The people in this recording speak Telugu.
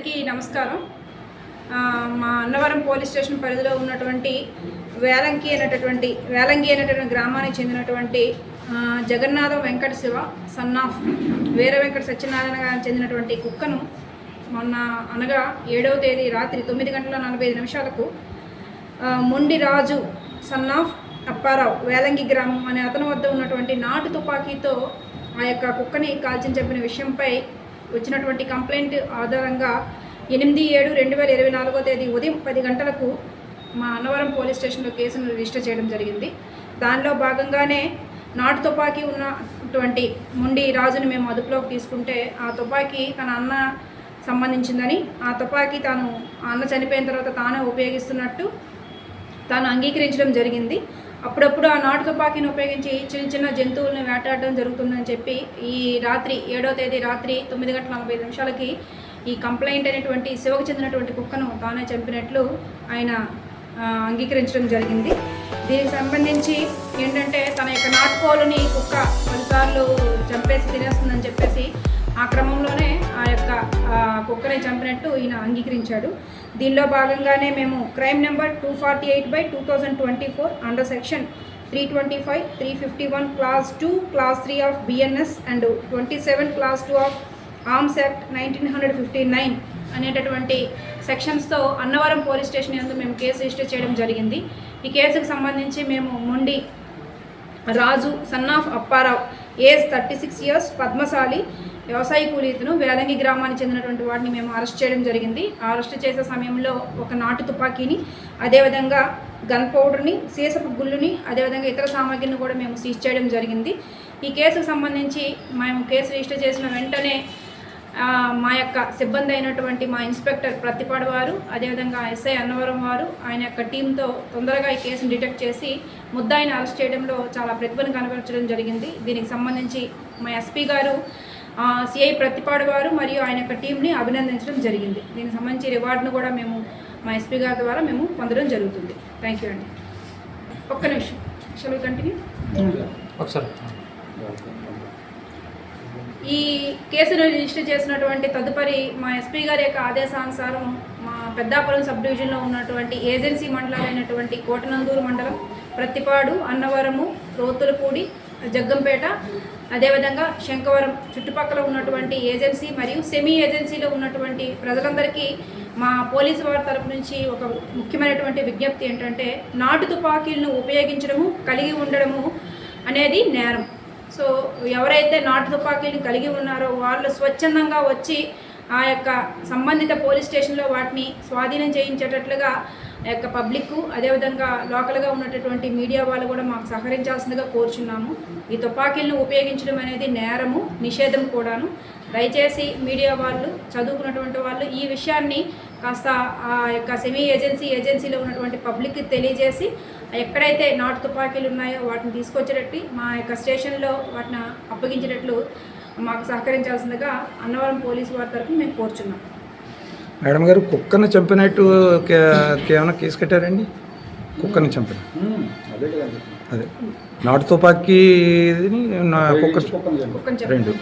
నమస్కారం. మా అన్నవరం పోలీస్ స్టేషన్ పరిధిలో ఉన్నటువంటి వేలంకి అనేటటువంటి వేలంగి అనేటటువంటి గ్రామానికి చెందినటువంటి జగన్నాథం వెంకట శివ సన్ ఆఫ్ వీర వెంకట సత్యనారాయణ గారికి చెందినటువంటి కుక్కను మొన్న అనగా ఏడవ తేదీ రాత్రి తొమ్మిది గంటల నలభై ఐదు నిమిషాలకు మొండి రాజు సన్ ఆఫ్ అప్పారావు వేలంగి గ్రామం అనే అతని వద్ద ఉన్నటువంటి నాటు తుపాకీతో ఆ యొక్క కుక్కని కాల్చిన చెప్పిన విషయంపై వచ్చినటువంటి కంప్లైంట్ ఆధారంగా ఎనిమిది ఏడు రెండు వేల ఇరవై నాలుగో తేదీ ఉదయం పది గంటలకు మా అన్నవరం పోలీస్ స్టేషన్లో కేసును రిజిస్టర్ చేయడం జరిగింది. దానిలో భాగంగానే నాటు తుపాకీ ఉన్నటువంటి ముండి రాజుని మేము అదుపులోకి తీసుకుంటే ఆ తుపాకీ తన అన్న సంబంధించిందని ఆ తుపాకీ తాను అన్న చనిపోయిన తర్వాత తానే ఉపయోగిస్తున్నట్టు తాను అంగీకరించడం జరిగింది. అప్పుడప్పుడు ఆ నాటు తుపాకీని ఉపయోగించి చిన్న చిన్న జంతువులను వేటాడడం జరుగుతుందని చెప్పి ఈ రాత్రి ఏడో తేదీ రాత్రి తొమ్మిది గంటల నలభై ఐదు నిమిషాలకి ఈ కంప్లైంట్ అనేటువంటి శివకు చెందినటువంటి కుక్కను తానే చంపినట్లు ఆయన అంగీకరించడం జరిగింది. దీనికి సంబంధించి ఏంటంటే తన యొక్క నాటుకోలుని కుక్క కొన్నిసార్లు చంపేసి తినేస్తుందని చెప్పేసి ఆ క్రమంలోనే కుక్కనే చంపినట్టు ఈయన అంగీకరించాడు. దీనిలో భాగంగానే మేము crime number two forty eight by two thousand twenty four under section three twenty five three fifty one clause two clause three of BNS and twenty seven clause two of arms act nineteen hundred fifty nine అనేటటువంటి సెక్షన్స్తో అన్నవరం పోలీస్ స్టేషన్ యందు మేము కేసు రిజిస్టర్ చేయడం జరిగింది. ఈ కేసుకు సంబంధించి మేము Mondi Raju son of Apparao age thirty six years Padmashali వ్యవసాయ కూలీతను వేలంగి గ్రామానికి చెందినటువంటి వాడిని మేము అరెస్ట్ చేయడం జరిగింది. ఆ అరెస్ట్ చేసే సమయంలో ఒక నాటు తుపాకీని అదేవిధంగా గన్ పౌడర్ని సీసపు గుళ్ళుని అదేవిధంగా ఇతర సామాగ్రిని కూడా మేము సీజ్ చేయడం జరిగింది. ఈ కేసుకు సంబంధించి మేము కేసు రిజిస్టర్ చేసిన వెంటనే మా యొక్క సిబ్బంది అయినటువంటి మా ఇన్స్పెక్టర్ ప్రతిపాడు వారు అదేవిధంగా ఎస్ఐ అన్నవరం వారు ఆయన యొక్క టీంతో తొందరగా ఈ కేసును డిటెక్ట్ చేసి ముద్దాయిని అరెస్ట్ చేయడంలో చాలా ప్రతిభను కనబరచడం జరిగింది. దీనికి సంబంధించి మా ఎస్పీ గారు సిఐ ప్రతిపాడు వారు మరియు ఆయన యొక్క టీంని అభినందించడం జరిగింది. దీనికి సంబంధించి రివార్డును కూడా మేము మా ఎస్పీ గారి ద్వారా మేము పొందడం జరుగుతుంది. థ్యాంక్ యూ అండి. ఒక్క నిమిషం. షల్ కంటిన్యూ ఒకసారి. ఈ కేసును రిజిస్టర్ చేసినటువంటి తదుపరి మా ఎస్పీ గారి యొక్క ఆదేశానుసారం మా పెద్దాపురం సబ్ డివిజన్లో ఉన్నటువంటి ఏజెన్సీ మండలాలైనటువంటి కోటనందూరు మండలం ప్రత్తిపాడు అన్నవరము రోతులపూడి జగ్గంపేట అదేవిధంగా శంకవరం చుట్టుపక్కల ఉన్నటువంటి ఏజెన్సీ మరియు సెమీ ఏజెన్సీలో ఉన్నటువంటి ప్రజలందరికీ మా పోలీసు వారి తరపు నుంచి ఒక ముఖ్యమైనటువంటి విజ్ఞప్తి ఏంటంటే నాటు తుపాకీలను ఉపయోగించడము కలిగి ఉండడము అనేది నేరం. సో ఎవరైతే నాటు తుపాకీలను కలిగి ఉన్నారో వాళ్ళు స్వచ్ఛందంగా వచ్చి ఆ యొక్క సంబంధిత పోలీస్ స్టేషన్లో వాటిని స్వాధీనం చేయించేటట్లుగా యొక్క పబ్లిక్ అదేవిధంగా లోకల్గా ఉన్నటువంటి మీడియా వాళ్ళు కూడా మాకు సహకరించాల్సిందిగా కోరుచున్నాము. ఈ తుపాకీలను ఉపయోగించడం అనేది నేరము నిషేధం కూడాను. దయచేసి మీడియా వాళ్ళు చదువుకున్నటువంటి వాళ్ళు ఈ విషయాన్ని కాస్త ఆ యొక్క సెమీ ఏజెన్సీ ఏజెన్సీలో ఉన్నటువంటి పబ్లిక్కి తెలియజేసి ఎక్కడైతే నాటు తుపాకీలు ఉన్నాయో వాటిని తీసుకొచ్చేటట్టు మా యొక్క స్టేషన్లో వాటిని అప్పగించేటట్లు మాకు సహకరించాల్సిందిగా అన్నవరం పోలీసు వారి తరఫున మేము కోరుచున్నాం. మేడం గారు కుక్కను చంపినట్టు ఏమైనా కేసు కట్టారండి? కుక్కని చంపిన. అదే నాటు తుపాకీ నా కుక్క కుక్కని రెండు.